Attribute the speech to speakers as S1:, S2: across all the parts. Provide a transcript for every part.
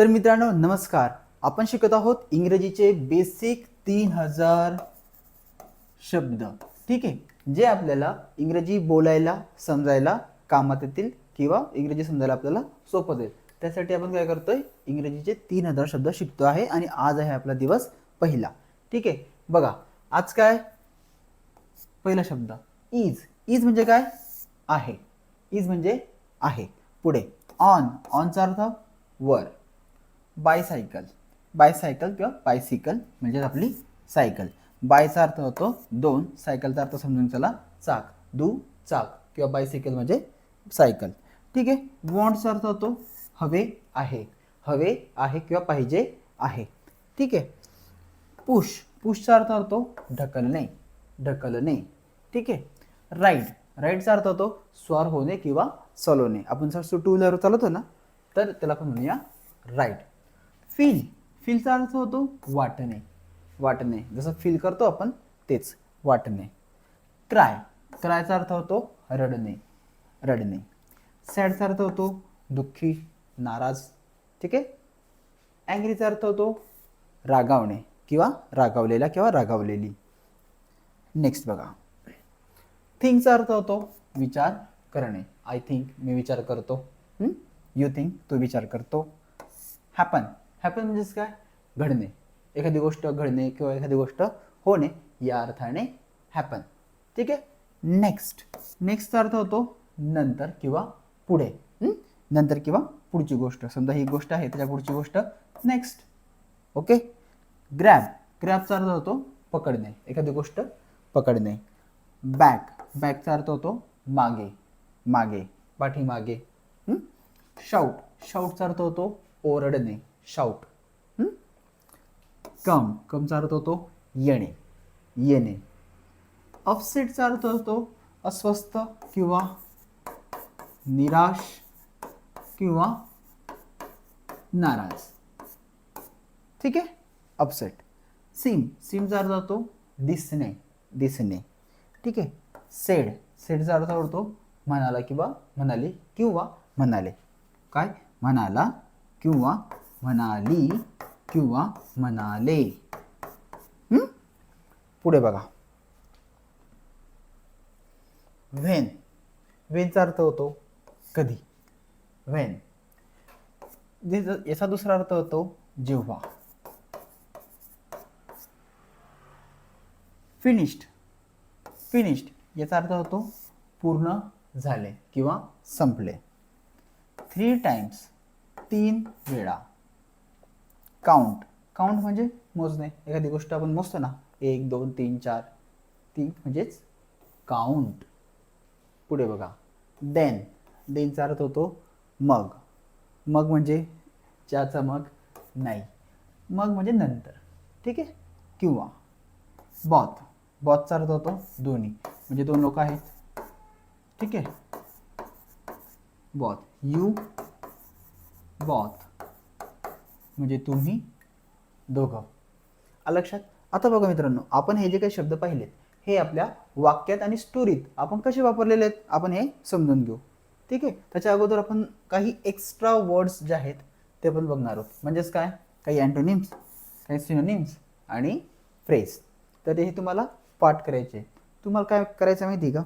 S1: तर मित्रांनो नमस्कार. आपण शिकत आहोत इंग्रजीचे बेसिक तीन हजार शब्द. ठीक आहे? जे आपल्याला इंग्रजी बोलायला समजायला कामात येतील किंवा इंग्रजी समजायला आपल्याला सोपं जाईल. त्यासाठी आपण काय करतोय? इंग्रजीचे तीन हजार शब्द शिकतो आहे आणि आज आहे आपला दिवस पहिला. ठीक आहे? बघा आज काय? पहिला शब्द इज इज म्हणजे काय? आहे. इज म्हणजे आहे. पुढे ऑन ऑनचा अर्थ वर. बायसायकल. बायसायकल किंवा बायसिकल म्हणजे आपली सायकल. बायचा अर्थ होतो दोन सायकलचा अर्थ समजून चला चाक. दू चाक किंवा बायसायकल म्हणजे सायकल. ठीक आहे? वॉन्टचा अर्थ होतो हवे आहे. हवे आहे किंवा पाहिजे आहे. ठीक आहे? पुश. पुशचा अर्थ होतो ढकलणे ढकलणे. ठीक आहे? राईड. राईडचा अर्थ होतो स्वार होणे किंवा चालवणे. आपण जर टू व्हीलर चालवतो ना तर त्याला आपण म्हणूया राईड. फील फीलचा अर्थ होतो वाटणे. वाटणे. जसं फील करतो आपण तेच वाटणे. क्राय क्रायचा अर्थ होतो रडणे. रडणे. सॅडचा अर्थ होतो दुःखी नाराज. ठीक आहे? अँग्रीचा अर्थ होतो रागावणे किंवा रागावलेला किंवा रागावलेली. नेक्स्ट बघा. थिंकचा अर्थ होतो विचार करणे. आय थिंक मी विचार करतो. यू थिंक तू विचार करतो. हॅपन हॅपन म्हणजेच काय? घडणे. एखादी गोष्ट घडणे किंवा एखादी गोष्ट होणे या अर्थाने हॅपन ठीक आहे? नेक्स्ट नेक्स्टचा अर्थ होतो नंतर किंवा पुढे. नंतर किंवा पुढची गोष्ट. समजा ही गोष्ट आहे त्याच्या पुढची गोष्ट नेक्स्ट ओके ग्रॅब ग्रॅबचा अर्थ होतो पकडणे. एखादी गोष्ट पकडणे. बॅक बॅकचा अर्थ होतो मागे. मागे. पाठीमागे. शाऊट शाऊटचा अर्थ होतो ओरडणे. शाऊट कम कमचा अर्थ होतो येणे. येणे. अपसेटचा अर्थ होतो अस्वस्थ किंवा निराश किंवा नाराज. ठीक आहे? अपसेट सिम सिमचा अर्थ होतो दिसणे दिसणे. ठीक आहे? सेड सेडचा अर्थ होतो म्हणाला किंवा म्हणाली किंवा म्हणाले. काय? म्हणाला किंवा म्हणाली किंवा म्हणाले. पुढे बघा. व्हेन व्हेनचा अर्थ होतो कधी? व्हेन याचा दुसरा अर्थ होतो जेव्हा. फिनिश्ड फिनिश्ड याचा अर्थ होतो पूर्ण झाले किंवा संपले. थ्री टाइम्स तीन वेळा. काउंट काउंट म्हणजे मोजणे. एखादी गोष्ट आपण मोजतो ना एक दोन तीन चार ती म्हणजेच काउंट पुढे बघा. देन देनचा अर्थ होतो मग. मग म्हणजे ज्याचा मग नाही. मग म्हणजे नंतर. ठीक आहे? किंवा बॉथ बॉथचा अर्थ होतो दोन्ही. म्हणजे दोन लोक आहेत. ठीक आहे? बॉथ यू बॉथ म्हणजे तुम्ही दोघं. लक्षात? आता बघा मित्रांनो आपण हे जे काही शब्द पाहिलेत हे आपल्या वाक्यात आणि स्टोरीत आपण कसे वापरलेले आहेत आपण हे समजून घेऊ. ठीक आहे? त्याच्या अगोदर आपण काही एक्स्ट्रा वर्ड्स जे आहेत ते पण बघणार आहोत. म्हणजेच काय? काही अँटोनिम्स काही सिनोनिम्स आणि फ्रेज तर हे तुम्हाला पाठ करायचे तुम्हाला काय करायचं माहिती आहे का?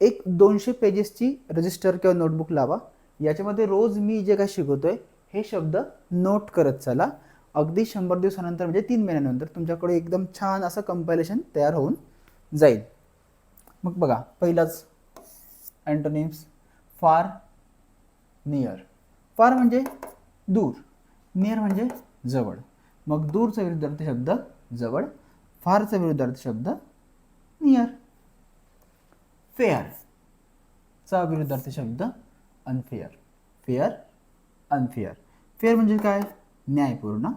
S1: एक दोनशे पेजेसची रजिस्टर किंवा नोटबुक लावा. याच्यामध्ये रोज मी जे काय शिकवतोय हे शब्द नोट करत चला. अगदी शंभर दिवसानंतर म्हणजे तीन महिन्यानंतर तुमच्याकडे एकदम छान असं कंपायलेशन तयार होऊन जाईल. मग बघा पहिलाच अँटोनिम्स फार नियर फार म्हणजे दूर. नियर म्हणजे जवळ. मग दूरचा विरुद्धार्थी शब्द जवळ. फारचा विरुद्धार्थी शब्द नियर फेअर चा विरुद्धार्थी शब्द अनफेअर फेअर अनफेअर फेअर म्हणजे काय? न्यायपूर्ण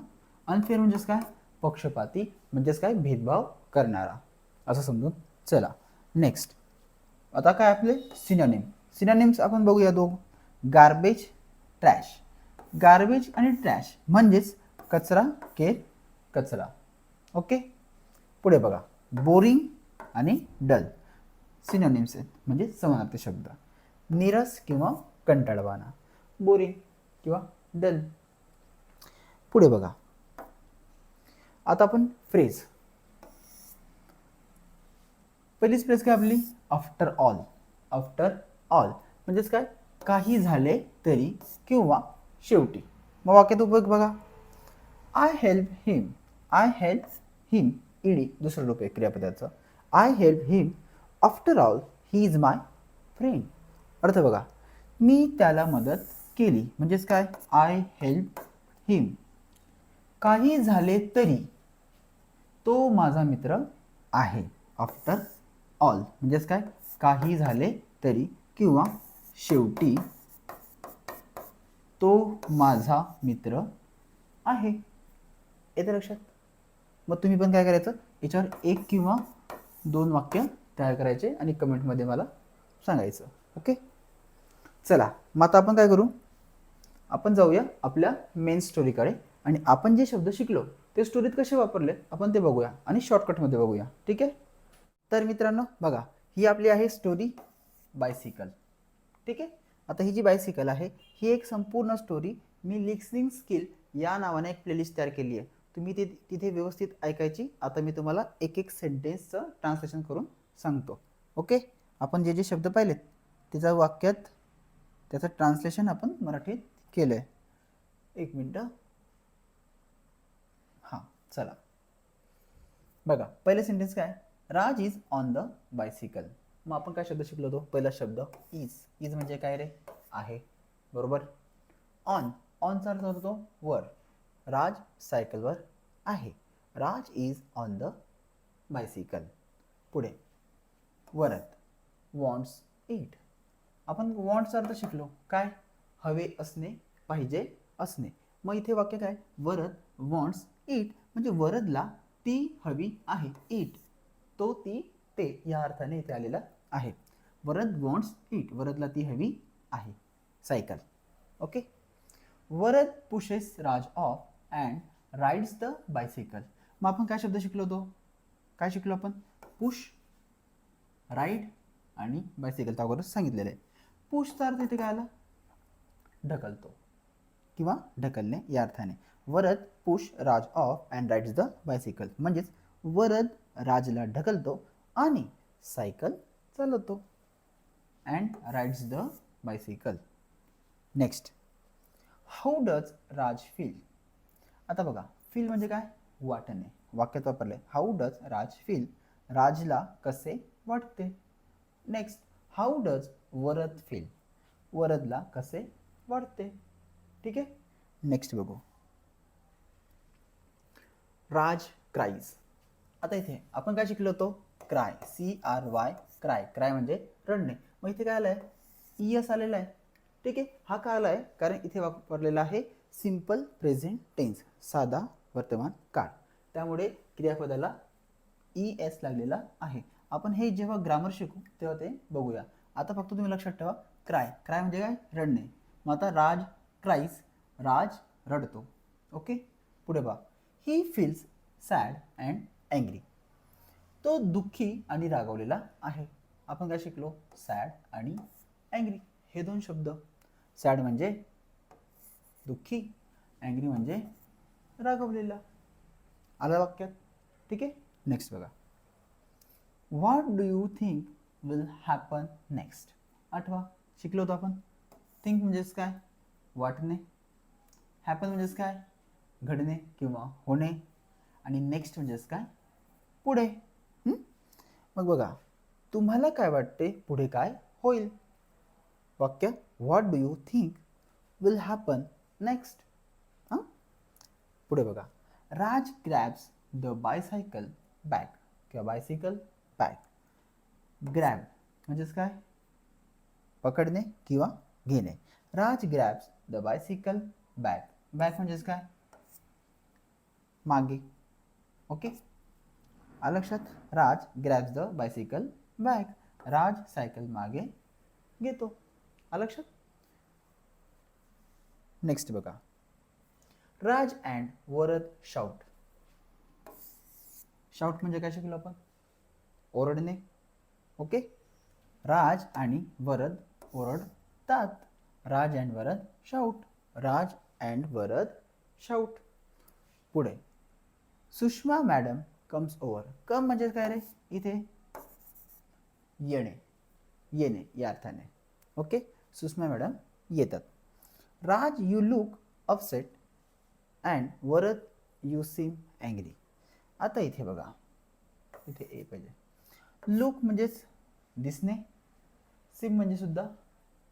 S1: अनफेअर म्हणजेच काय? पक्षपाती म्हणजेच काय? भेदभाव करणारा. असं समजून चला. नेक्स्ट आता काय आपले? सिनोनिम सिनोनिम्स आपण बघूया दोघ. गार्बेज ट्रॅश गार्बेज आणि ट्रॅश म्हणजेच कचरा केर कचरा. ओके पुढे बघा. बोरिंग आणि डल सिनोनिम्स आहेत. म्हणजे समानार्थी शब्द. नीरस किंवा कंटाळवाणा. बोरिंग किंवा डल पुढे बघा. आता आपण फ्रेज पहिलीच फ्रेज काय आपली? आफ्टर ऑल आफ्टर ऑल म्हणजेच काय? काही झाले तरी किंवा शेवटी. मग वाक्यात उपयोग बघा. I help him I help him इडी दुसरं रूप आहे क्रियापदाचं. I help him after all he is my friend अर्थ बघा. मी त्याला मदत केली. म्हणजेच काय? आय हेल्प हिम काही झाले तरी तो माझा मित्र आहे. आफ्टर ऑल म्हणजेच काय? काही झाले तरी किंवा शेवटी तो माझा मित्र आहे. येतं लक्षात? मग तुम्ही पण काय करायचं? याच्यावर एक किंवा दोन वाक्य तयार करायचे आणि कमेंटमध्ये मला सांगायचं. ओके चला. मग आता आपण काय करू? आपण जाऊया आपल्या मेन स्टोरीकडे आणि आपण जे शब्द शिकलो ते स्टोरीत कसे वापरले आपण ते बघूया आणि शॉर्टकटमध्ये बघूया. ठीक आहे? तर मित्रांनो बघा ही आपली आहे स्टोरी बायसिकल ठीक आहे? आता ही जी बायसिकल आहे ही एक संपूर्ण स्टोरी मी लिक्सिंग स्किल या नावाने एक प्लेलिस्ट तयार केली आहे तुम्ही ते तिथे व्यवस्थित ऐकायची. आता मी तुम्हाला एक एक सेंटेन्सचं ट्रान्सलेशन करून सांगतो. ओके? आपण जे जे शब्द पाहिलेत त्याचा वाक्यात त्याचं ट्रान्सलेशन आपण मराठीत केलं आहे एक मिनटं. हां चला. बघा पहिलं सेंटेन्स काय? Raj is on the bicycle मग आपण काय शब्द शिकलो होतो पहिला शब्द इज इज म्हणजे काय रे? आहे. बरोबर? ऑन ऑनचा अर्थ होतो वर. राज सायकलवर आहे. Raj is on the bicycle पुढे. वरत. वॉन्ट्स इट आपण वॉन्ट्सचा अर्थ शिकलो. काय? हवे असणे पाहिजे असणे. मग इथे वाक्य काय? वरद वॉन्ट्स इट म्हणजे वरदला ती हवी आहे. इट तो ती ते या अर्थाने इथे आलेला आहे. वरद वॉन्ट्स इट वरदला ती हवी आहे. Cycle okay Varad pushes Raj off and rides the bicycle मग आपण काय शब्द शिकलो होतो काय शिकलो आपण? पुश राईड आणि बायसिकल त्यावर सांगितलेलं आहे. पुशचा अर्थ इथे काय आला? ढकलतो. किंवा ढकलणे या अर्थाने. Varad push Raj off and rides the bicycle म्हणजेच वरद राजला ढकलतो आणि सायकल चालवतो. And rides the bicycle next how does Raj feel आता बघा फील म्हणजे काय? वाटणे. वाक्यात वापरले हाऊ डज राज फील राजला कसे वाटते? Next how does Varad feel वरदला कसे वाटते? ठीक आहे नेक्स्ट बघू. राज क्राईज. आता इथे आपण काय शिकलो होतो? Cry. C R Y cry. Cry म्हणजे रडणे. मग इथे काय आलं आहे ई एस आलेला आहे. ठीक आहे? हा काय आला आहे कारण इथे वापरलेला आहे सिंपल प्रेझेंट टेन्स साधा वर्तमान काळ. त्यामुळे क्रियापदाला ई एस लागलेला आहे. आपण हे जेव्हा ग्रामर शिकू तेव्हा ते बघूया. आता फक्त तुम्ही लक्षात ठेवा. क्राय क्राय म्हणजे काय? रडणे. मग आता राज क्राईस राज रडतो. ओके? पुढे बा he feels sad and angry तो दुःखी आणि रागवलेला आहे. आपण काय शिकलो? सॅड आणि अँग्री हे दोन शब्द. सॅड म्हणजे दुःखी अँग्री म्हणजे रागवलेला. आला वाक्यात? ठीक आहे? नेक्स्ट बघा. What do you think will happen next आठवा. शिकलो होतो आपण. थिंक म्हणजेच काय? वाटणे. हॅपन म्हणजेच काय? घडणे किंवा होणे. आणि नेक्स्ट म्हणजेच काय? पुढे. मग बघा तुम्हाला काय वाटते? पुढे काय होईल? वाक्य what do you think will happen next हां? पुढे बघा. Raj grabs the bicycle bag किंवा बायसिकल बॅग ग्रॅब म्हणजेच काय? पकडणे किंवा घेणे. Raj grabs the bicycle back back म्हणजेच काय मागे। ओके आलं लक्षात Raj grabs the bicycle back Raj cycle मागे। घेतो आलं लक्षात नेक्स्ट बघा। Raj and Varad shout shout म्हणजे काय शिकलो आपण? ओरडणे. ओके राज आणि वरद ओरडतात. Raj and Varad shout Raj and Varad shout पुढे. Sushma madam comes over come म्हणजे काय रे? इथे. येणे. येणे या अर्थाने. ओके सुषमा मॅडम येतात. Raj you look upset and Varad you seem angry आता इथे बघा. इथे ए पाहिजे. लुक म्हणजेच दिसणे. सिम म्हणजे सुद्धा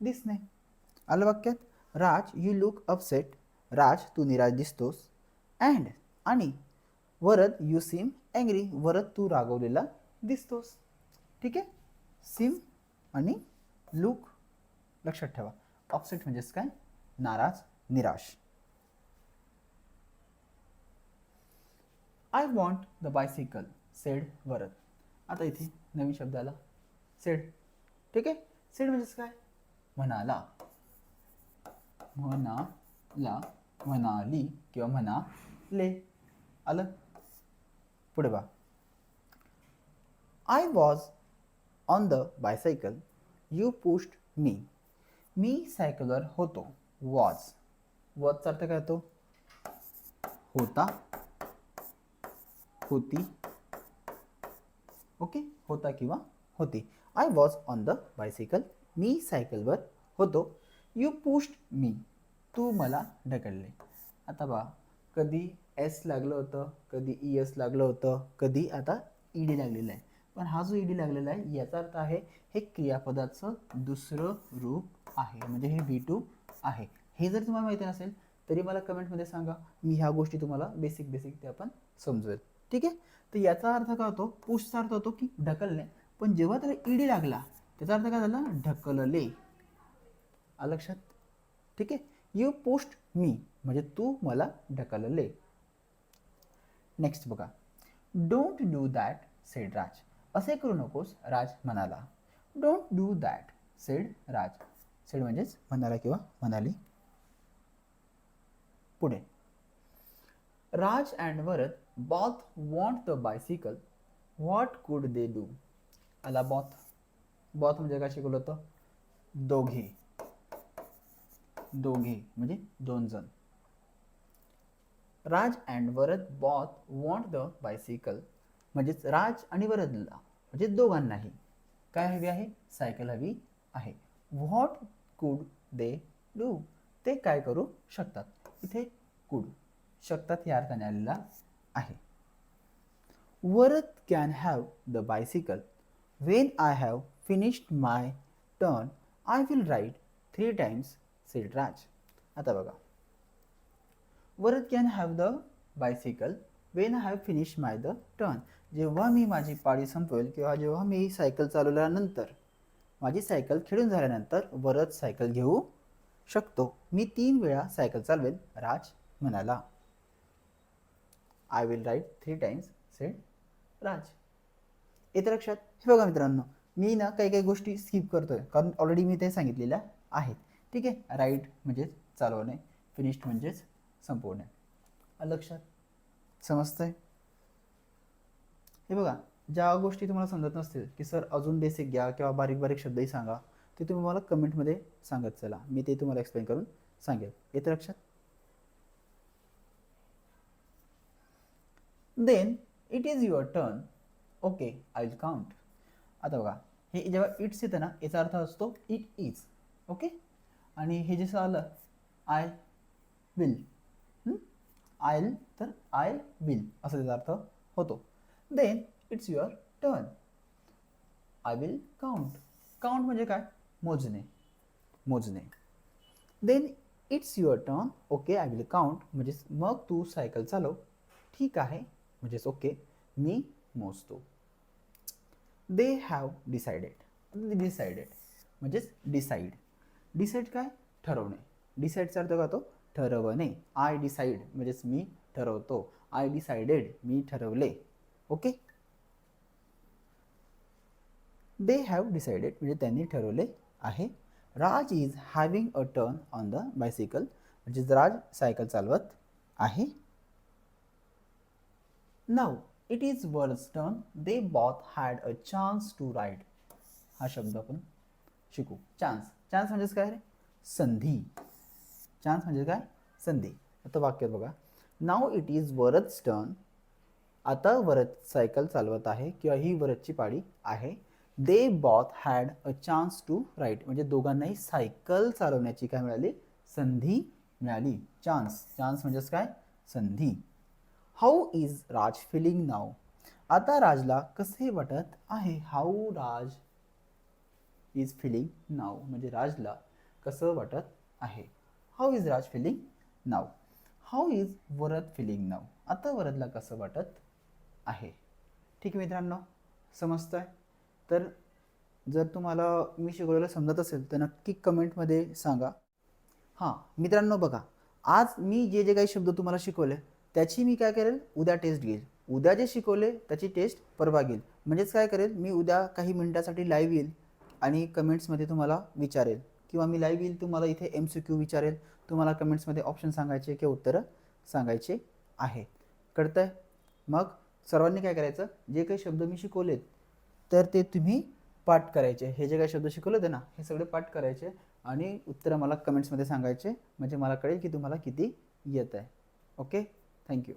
S1: दिसणे. आलं वाक्यात Raj you look upset Raj तू निराश दिसतोस. अँड आणि. Varad you seem angry Varad तू रागवलेला दिसतोस. ठीक आहे? सिम आणि लुक लक्षात ठेवा. अपसेट म्हणजेच काय? नाराज निराश. I want the bicycle said Varad. आता इथे नवीन शब्द आला सेड ठीक आहे? सेड म्हणजेच काय? म्हणाला. म्हणाला म्हणाली किंवा म्हणाले आलं? पुढे बा I was on the bicycle you pushed मी मी सायकलवर होतो. वॉज वॉजचा अर्थ काय होतो होता. होती. ओके? होता किंवा होती. I was on the bicycle मी सायकलवर होतो. यू पुश्ड मी तू मला ढकलले. आता बा कधी एस लागलं होतं कधी ई एस लागलं होतं कधी आता ई डी लागलेलं आहे. पण हा जो ई डी लागलेला आहे याचा अर्थ आहे हे क्रियापदाचं दुसरं रूप आहे. म्हणजे हे बी टू आहे. हे जर तुम्हाला माहिती नसेल तरी मला कमेंटमध्ये सांगा. मी ह्या गोष्टी तुम्हाला बेसिक बेसिक ते आपण समजवेल ठीक आहे? तर याचा अर्थ काय होतो? पुषचा अर्थ होतो की ढकलणे. पण जेव्हा त्याला ईडी लागला त्याचा अर्थ काय झाला? ढकलले. लक्षात? ठीक आहे? यू पोस्ट मी म्हणजे तू मला ढकलले. नेक्स्ट बघा. Don't do that said Raj असे करू नकोस राज म्हणाला. Don't do that said Raj said म्हणजेच म्हणाला किंवा म्हणाली. पुढे. Raj and Varad both want the bicycle what could they do आला बॉथ बॉथ म्हणजे काय शिकवलं होतं? दोघे. दोघे म्हणजे दोन जण. Raj and Varad both want the bicycle म्हणजेच राज आणि वरदला म्हणजे दोघांनाही. काय हवी आहे? सायकल हवी आहे. व्हॉट कुड दे डू ते काय करू शकतात? इथे कुड शकतात या अर्थाने आलेला आहे. Varad can have the bicycle when I have finished my turn I will ride three times said Raj. आता बघा. Varad can have the bicycle when have finish my the turn. जेव्हा मी माझी पाळी संपवेल किंवा जेव्हा मी सायकल चालवल्यानंतर माझी सायकल खेळून झाल्यानंतर वरद सायकल घेऊ शकतो. मी तीन वेळा सायकल चालवेल राज म्हणाला. I will ride three times said Raj. येतं लक्षात? हे बघा मित्रांनो मी ना काही काही गोष्टी स्किप करतोय. कारण ऑलरेडी मी ते सांगितलेल्या आहेत. ठीक आहे? राईट म्हणजेच चालवणे फिनिश्ड म्हणजेच संपवणे. लक्षात? समजतंय? हे बघा ज्या गोष्टी तुम्हाला समजत नसतील की सर अजून बेसिक घ्या किंवा बारीक बारीक शब्दही सांगा ते तुम्ही मला कमेंटमध्ये सांगत चला. मी ते तुम्हाला एक्सप्लेन करून सांगेल. येतं लक्षात? Then it is your turn okay I will count आता बघा हे जेव्हा इट्स येतं ना याचा अर्थ असतो इट इज ओके आणि हे जसं आलं आय विल आय तर आय विल असा त्याचा अर्थ होतो. Then it's your turn I will count count म्हणजे काय? मोजणे. मोजणे. Then it's your turn okay I will count म्हणजेच मग तू सायकल चालव. ठीक आहे. म्हणजेच ओके मी मोजतो. दे हॅव डिसाइडेड डिसाइडेड म्हणजेच डिसाईड डिसाईड काय? ठरवणे. डिसाईडचा अर्थ का तो ठरवणे. आय डिसाईड म्हणजेच मी ठरवतो. आय डिसाइडेड मी ठरवले. ओके? दे हॅव डिसाइडेड म्हणजे त्यांनी ठरवले आहे. Raj is having a turn on the bicycle म्हणजेच राज सायकल चालवत आहे. Now it is Varad turn they both had a chance to ride हा शब्द आपण शिकू. चान्स चान्स म्हणजेच काय रे? संधी. चान्स म्हणजे काय? संधी. आता वाक्यात बघा. Now it is Varad turn आता वरद सायकल चालवत आहे किंवा ही वरदची पाळी आहे. They both had a chance to ride म्हणजे दोघांनाही सायकल चालवण्याची काय मिळाली? संधी मिळाली. चान्स चान्स म्हणजेच काय? संधी. How is Raj feeling now आता राजला कसे वाटत आहे? How Raj is feeling now म्हणजे राजला कसं वाटत आहे? How is Raj feeling now how is Varad feeling now आता वरदला कसं वाटत आहे? ठीक आहे मित्रांनो आहे तर जर तुम्हाला मी शिकवलेलं समजत असेल तर नक्की कमेंटमध्ये सांगा. हां मित्रांनो बघा आज मी जे जे काही शब्द तुम्हाला शिकवले त्याची मी काय करेल? उद्या टेस्ट घेईल. उद्या जे शिकवले त्याची टेस्ट परवा घेईल. म्हणजेच काय करेल? मी उद्या काही मिनिटासाठी लाईव्ह येईल. आणि कमेंट्समध्ये तुम्हाला विचारेल. किंवा मी लाईव्ह येईल तुम्हाला इथे एम सी क्यू विचारेल. तुम्हाला कमेंट्समध्ये ऑप्शन सांगायचे किंवा उत्तरं सांगायचे आहे. कळतं आहे मग सर्वांनी काय करायचं? जे काही शब्द मी शिकवलेत तर ते तुम्ही पाठ करायचे. हे जे काही शब्द शिकवले होते ना हे सगळे पाठ करायचे आणि उत्तरं मला कमेंट्समध्ये सांगायचे. म्हणजे मला कळेल की तुम्हाला किती येत आहे ओके थँक्यू